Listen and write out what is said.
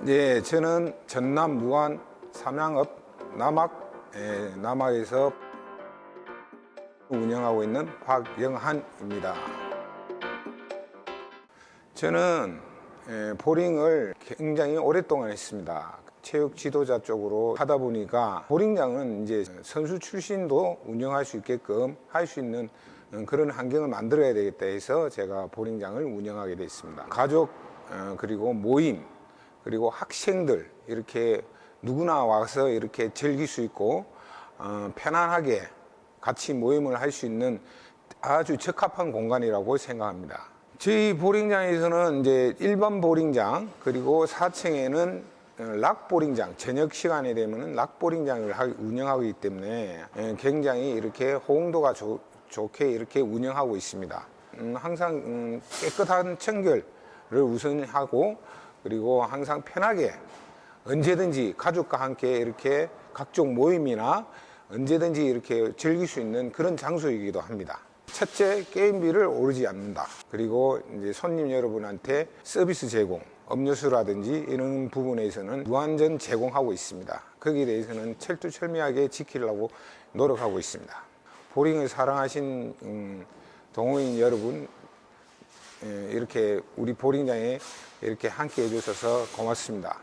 네, 저는 전남 무안 삼양읍 남학 에, 남학에서 운영하고 있는 박영한입니다. 저는 에, 보링을 굉장히 오랫동안 했습니다. 체육 지도자 쪽으로 하다 보니까 보링장은 이제 선수 출신도 운영할 수 있게끔 할 수 있는 어, 그런 환경을 만들어야 되겠다 해서 제가 보링장을 운영하게 됐습니다. 가족 어, 그리고 모임 그리고 학생들 이렇게 누구나 와서 이렇게 즐길 수 있고 어, 편안하게 같이 모임을 할 수 있는 아주 적합한 공간이라고 생각합니다. 저희 보링장에서는 이제 일반 보링장 그리고 4층에는 락 보링장 저녁 시간에 되면은 락 보링장을 하- 운영하기 때문에 예, 굉장히 이렇게 호응도가 좋, 좋게 이렇게 운영하고 있습니다. 음, 항상 음, 깨끗한 청결을 우선하고 그리고 항상 편하게 언제든지 가족과 함께 이렇게 각종 모임이나 언제든지 이렇게 즐길 수 있는 그런 장소이기도 합니다. 첫째, 게임비를 오르지 않는다. 그리고 이제 손님 여러분한테 서비스 제공, 음료수라든지 이런 부분에서는 무한전 제공하고 있습니다. 거기에 대해서는 철두철미하게 지키려고 노력하고 있습니다. 보링을 사랑하신 음, 동호인 여러분, 예, 이렇게 우리 보링장에 이렇게 함께 해주셔서 고맙습니다.